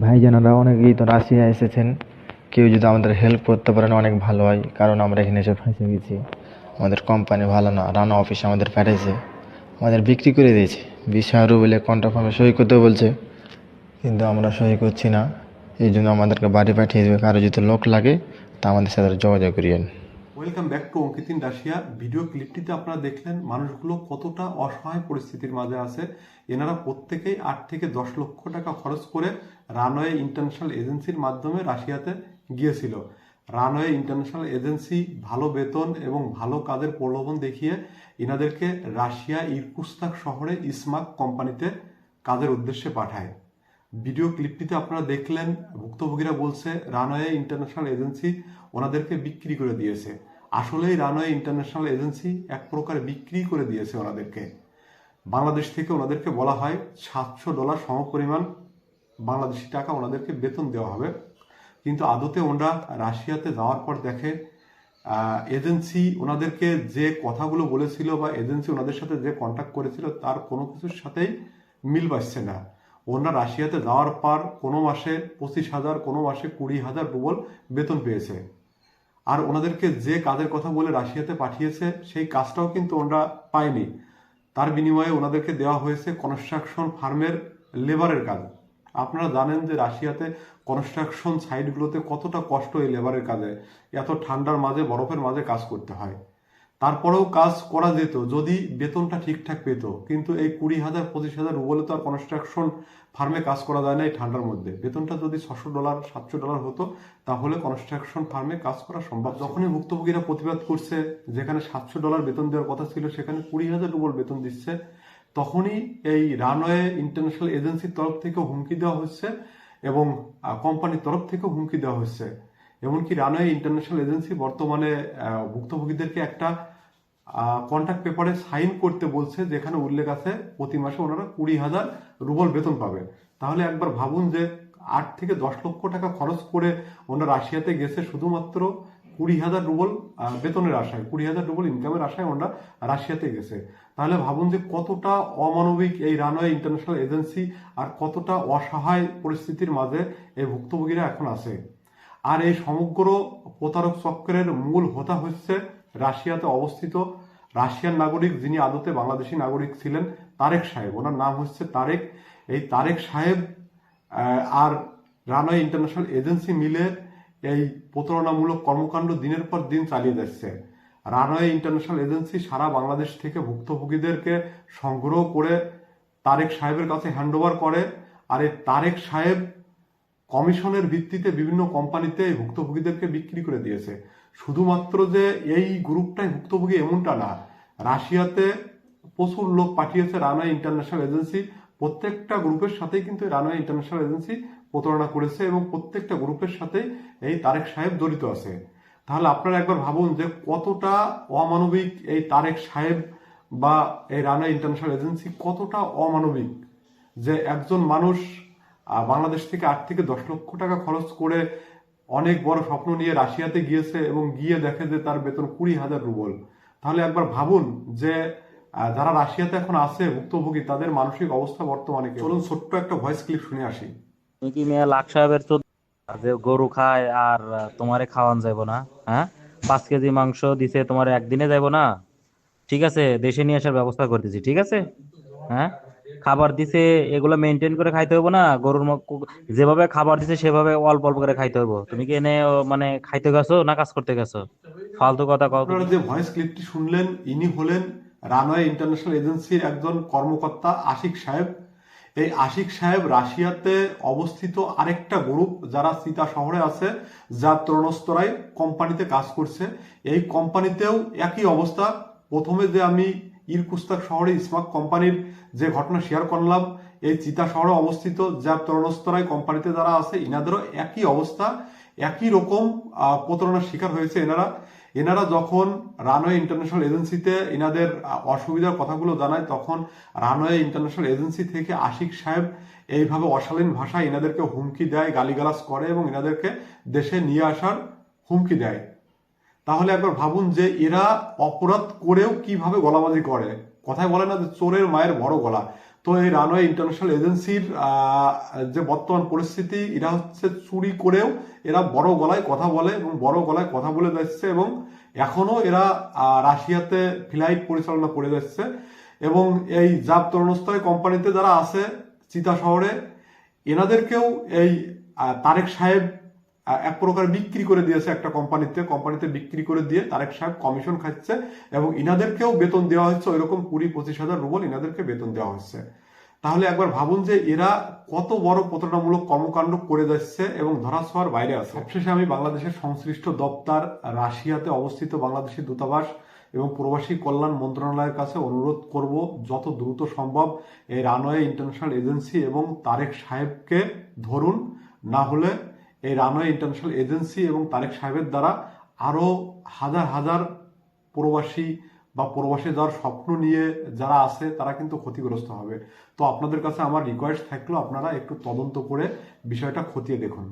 ভাইজানারা অনেকেই তো রাশিয়া এসেছেন। কেউ যদি আমাদের হেল্প করতে পারেন, অনেক ভালো হয়। কারণ আমরা এখানে এসে ফাঁসে গেছি। আমাদের কোম্পানি ভালো না রানা অফিস আমাদের প্যারেছে আমাদের বিক্রি করে দিয়েছে। হাজার রুবেলে কন্ট্রাক্ট সই করতে বলছে। কিন্তু আমরা সই করছি না। এই জন্য আমাদেরকে বাড়ি পাঠিয়ে দেবে। কারও যদি লোক লাগে, তা আমাদের সাথে যোগাযোগ করিয়েন। Welcome back to Ankit in Russia video ক্লিপটিতে আপনারা দেখলেন মানুষগুলো কতটা অসহায় পরিস্থিতির মাঝে আছে। এনারা প্রত্যেকেই আট থেকে দশ লক্ষ টাকা খরচ করে রানওয়ে ইন্টারন্যাশনাল এজেন্সির মাধ্যমে রাশিয়াতে গিয়েছিল। রানওয়ে ইন্টারন্যাশনাল এজেন্সি ভালো বেতন এবং ভালো কাজের প্রলোভন দেখিয়ে এনাদেরকে রাশিয়া ইরকুস্তাক শহরে ইসমাক কোম্পানিতে কাজের উদ্দেশ্যে পাঠায়। ভিডিও ক্লিপটিতে আপনারা দেখলেন, ভুক্তভোগীরা বলছে, রানওয়ে ইন্টারন্যাশনাল এজেন্সি ওনাদেরকে বিক্রি করে দিয়েছে। আসলেই রানওয়ে ইন্টারন্যাশনাল এজেন্সি এক প্রকার বিক্রি করে দিয়েছে ওনাদেরকে। বাংলাদেশ থেকে ওনাদেরকে বলা হয় সাতশো ডলার সমপরিমাণ বাংলাদেশি টাকা ওনাদেরকে বেতন দেওয়া হবে। কিন্তু আদতে ওনারা রাশিয়াতে যাওয়ার পর দেখে এজেন্সি ওনাদেরকে যে কথাগুলো বলেছিল বা এজেন্সি ওনাদের সাথে যে কন্ট্যাক্ট করেছিল তার কোনো কিছুর সাথেই মিল পাচ্ছে না। ওনারা রাশিয়াতে যাওয়ার পর কোনো মাসে পঁচিশ হাজার, কোনো মাসে কুড়ি হাজার রুবল বেতন পেয়েছে। আর ওনাদেরকে যে কাজের কথা বলে রাশিয়াতে পাঠিয়েছে, সেই কাজটাও কিন্তু ওনারা পায়নি। তার বিনিময়ে ওনাদেরকে দেওয়া হয়েছে কনস্ট্রাকশন ফার্মের লেবারের কাজ। আপনারা জানেন যে রাশিয়াতে কনস্ট্রাকশন সাইটগুলোতে কতটা কষ্ট এই লেবারের কাজে। এত ঠান্ডার মাঝে, বরফের মাঝে কাজ করতে হয়। তারপরেও কাজ করা যেত যদি বেতনটা ঠিকঠাক পেত। কিন্তু এই কুড়ি হাজার পঁচিশ হাজার রুবলে তো আর কনস্ট্রাকশন ফার্মে কাজ করা যায় না এই ঠান্ডার মধ্যে। বেতনটা যদি ছশো ডলার সাতশো ডলার হতো তাহলে কনস্ট্রাকশন ফার্মে কাজ করা সম্ভব। যখনই ভুক্তভোগীরা প্রতিবাদ করছে যেখানে সাতশো ডলার বেতন দেওয়ার কথা ছিল সেখানে কুড়ি হাজার রুবল বেতন দিচ্ছে তখনই এই রানওয়ে ইন্টারন্যাশনাল এজেন্সির তরফ থেকে হুমকি দেওয়া হচ্ছে এবং কোম্পানির তরফ থেকে হুমকি দেওয়া হচ্ছে। এমনকি রানওয়ে ইন্টারন্যাশনাল এজেন্সি বর্তমানে ভুক্তভোগীদেরকে একটা কন্ট্রাক্ট পেপারে সাইন করতে বলছে, যেখানে উল্লেখ আছে প্রতি মাসে ওনারা কুড়ি হাজার রুবল বেতন পাবে। তাহলে একবার ভাবুন যে আট থেকে দশ লক্ষ টাকা খরচ করে ওনারা রাশিয়াতে গেছে শুধুমাত্র কুড়ি হাজার রুবল বেতনের আশায়, কুড়ি হাজার রুবল ইনকামের আশায় ওনারা রাশিয়াতে গেছে। তাহলে ভাবুন যে কতটা অমানবিক এই রানওয়ে ইন্টারন্যাশনাল এজেন্সি আর কতটা অসহায় পরিস্থিতির মাঝে এই ভুক্তভোগীরা এখন আছে। আর এই সমগ্র প্রতারক চক্রের মূল হোতা হচ্ছে রাশিয়াতে অবস্থিত রাশিয়ান নাগরিক যিনি আদতে বাংলাদেশি নাগরিক ছিলেন, তারেক সাহেব। ওনার নাম হচ্ছে তারেক। এই তারেক সাহেব আর রানওয়ে ইন্টারন্যাশনাল এজেন্সি মিলে এই প্রতারণামূলক কর্মকাণ্ড দিনের পর দিন চালিয়ে যাচ্ছে। রানওয়ে ইন্টারন্যাশনাল এজেন্সি সারা বাংলাদেশ থেকে ভুক্তভোগীদেরকে সংগ্রহ করে তারেক সাহেবের কাছে হ্যান্ডওভার করে। আর এই তারেক সাহেব কমিশনের ভিত্তিতে বিভিন্ন কোম্পানিতে ভুক্তভোগীদেরকে বিক্রি করে দিয়েছে। শুধুমাত্র যে এই গ্রুপটাই ভুক্তভোগী এমনটা না, রাশিয়াতে প্রচুর লোক পাঠিয়েছে রানওয়ে ইন্টারন্যাশনাল এজেন্সি। প্রত্যেকটা গ্রুপের সাথেই কিন্তু রানওয়ে ইন্টারন্যাশনাল এজেন্সি প্রতারণা করেছে এবং প্রত্যেকটা গ্রুপের সাথেই এই তারেক সাহেব জড়িত আছে। তাহলে আপনারা একবার ভাবুন যে কতটা অমানবিক এই তারেক সাহেব বা এই রানওয়ে ইন্টারন্যাশনাল এজেন্সি কতটা অমানবিক যে একজন মানুষ বাংলাদেশ থেকে আট থেকে দশ লক্ষ টাকা খরচ করে অনেক বড় স্বপ্ন নিয়ে রাশিয়াতে গিয়েছে এবং গিয়ে দেখে যে তার বেতন কুড়ি হাজার রুবল। তাহলে একবার ভাবুন যে যারা রাশিয়াতে এখন আছে ভুক্তভোগী তাদের মানসিক অবস্থা বর্তমানে চলুন ছোট্ট একটা ভয়েস ক্লিপ শুনে আসি। কি মেয়ে লাখ সাহেবের যে গরু খায় আর তোমারে খাওয়ান যাইব না হ্যাঁ? পাঁচ কেজি মাংস দিছে তোমার একদিনে যাইব না? ঠিক আছে দেশে নিয়ে আসার ব্যবস্থা করতেছি ঠিক আছে? হ্যাঁ? খাবার দিছে, এগুলো মেনটেন করে খাইতে হইব না। গরুর যেভাবে খাবার দিছে, সেভাবে অল্প অল্প করে খাইতে হইব। তুমি কি এনে মানে খাইতে গেছো না কাজ করতে গেছো? ফালতু কথা আপনারা যে ভয়েস ক্লিপটি শুনলেন, ইনি হলেন রানওয়ে ইন্টারন্যাশনাল এজেন্সির একজন কর্মকর্তা আশিক সাহেব। এই আশিক সাহেব রাশিয়াতে অবস্থিত আরেকটা গ্রুপ যারা সীতা শহরে আছে যা তরুণস্তরায় কোম্পানিতে কাজ করছে। এই কোম্পানিতেও একই অবস্থা। প্রথমে যে আমি ইরকুস্তাক শহরে ইসমাক কোম্পানির যে ঘটনা শেয়ার করলাম, এই চিতা শহরে অবস্থিত যা তরণস্তরায় কোম্পানিতে যারা আছে, ইনাদেরও একই অবস্থা, একই রকম প্রতারণার শিকার হয়েছে এনারা। এনারা যখন রানওয়ে ইন্টারন্যাশনাল এজেন্সিতে এনাদের অসুবিধার কথাগুলো জানায়, তখন রানওয়ে ইন্টারন্যাশনাল এজেন্সি থেকে আশিক সাহেব এইভাবে অশালীন ভাষায় এনাদেরকে হুমকি দেয়, গালিগালাজ করে এবং এনাদেরকে দেশে নিয়ে আসার হুমকি দেয়। তাহলে একবার ভাবুন যে এরা অপরাধ করেও কীভাবে গলাবাজি করে। কথায় বলে না যে চোরের মায়ের বড় গলা। তো এই রানওয়ে ইন্টারন্যাশনাল এজেন্সির যে বর্তমান পরিস্থিতি, এরা হচ্ছে চুরি করেও এরা বড় গলায় কথা বলে এবং বড় গলায় কথা বলে যাচ্ছে এবং এখনও এরা রাশিয়াতে ফ্লাইট পরিচালনা করে যাচ্ছে এবং এই জাপ তরুণস্তয় কোম্পানিতে যারা আছে, চিতা শহরে, এনাদেরকেও এই তারেক সাহেব এক প্রকার বিক্রি করে দিয়েছে একটা কোম্পানিতে কোম্পানিতে বিক্রি করে দিয়ে তারেক সাহেব কমিশন খাচ্ছে এবং ইনাদেরকেও বেতন দেওয়া হচ্ছে, ওইরকম কুড়ি পঁচিশ হাজার রুবল ইনাদেরকে বেতন দেওয়া হচ্ছে। তাহলে একবার ভাবুন যে এরা কত বড় প্রতারণামূলক কর্মকাণ্ড করে যাচ্ছে এবং ধরাছোঁয়ার বাইরে আছে। সবশেষে আমি বাংলাদেশের সংশ্লিষ্ট দপ্তর রাশিয়াতে অবস্থিত বাংলাদেশের দূতাবাস এবং প্রবাসী কল্যাণ মন্ত্রণালয়ের কাছে অনুরোধ করব যত দ্রুত সম্ভব এই রানওয়ে ইন্টারন্যাশনাল এজেন্সি এবং তারেক সাহেবকে ধরুন, না হলে এই রানওয়ে ইন্টারন্যাশনাল এজেন্সি এবং তারেক সাহেবের দ্বারা আরও হাজার হাজার প্রবাসী বা প্রবাসে যাওয়ার স্বপ্ন নিয়ে যারা আছে, তারা কিন্তু ক্ষতিগ্রস্ত হবে। তো আপনাদের কাছে আমার রিকোয়েস্ট থাকল, আপনারা একটু তদন্ত করে বিষয়টা খতিয়ে দেখুন।